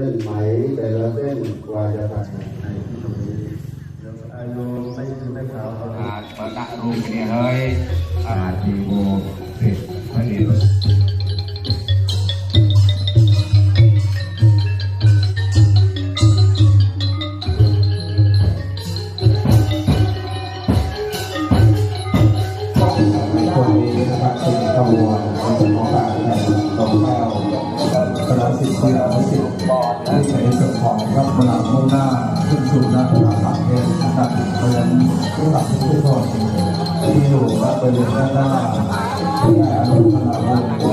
เส้นไหมแต่ละเส้นกว่าจะตัดในที่ตรงนี้อายุไม่ถึงไม่ขาวอาปะตะรูปเนี่ยเฮ้ยอาจีโบเสร็จพระเอกในช่วงนี้นะครับเป็นขบวนของการแข่งตองแก้ว คณะศิษย์ที่อาศิษย์ที่ใช้ส่วนของพระมหามุ่งหน้าขึ้นสู่หน้าพระสังเทศนะครับเพราะฉะนั้นผู้หลักผู้ชนที่อยู่และบริเวณด้านหน้าที่แอานุขณะวงตัว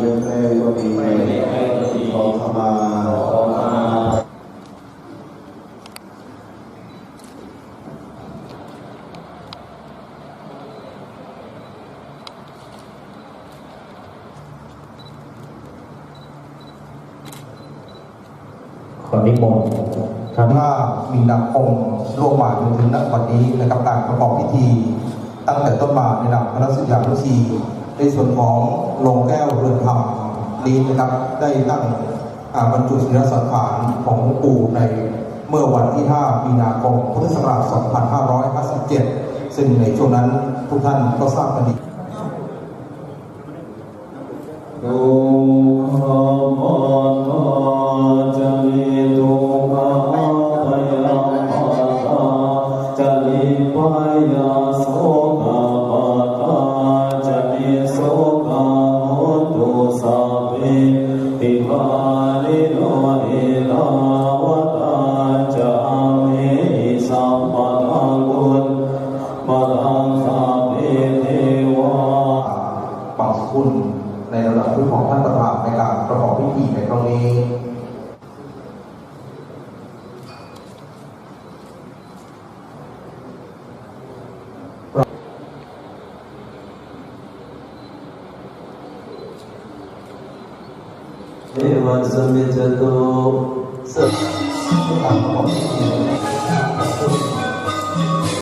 ยก็ดีไม่ได้แกล้งก็ดีไม่ได้ก็ดีขอขมาขอขมาขอนิมนต์ครับถ้ามีนาคมล่วงมาจนถึงณวันนี้นะครับการประกอบพิธี ตั้งแต่ต้นมาในนามคณะสิทธิานุชี ในส่วนของโรงแก้วเรือนธรรมนี้นะครับได้ตั้งบรรจุศิลสังขารของปู่ในเมื่อวันที่ 5 มีนาคม พุทธศักราช 2557 ซึ่งในช่วงนั้นทุกท่านก็ทราบกันดีตุขมอนโในระดับผู้ของท่านประธานในการประกอบพิธีในครั้งนี้ เทวันสมิจโตสัพพะ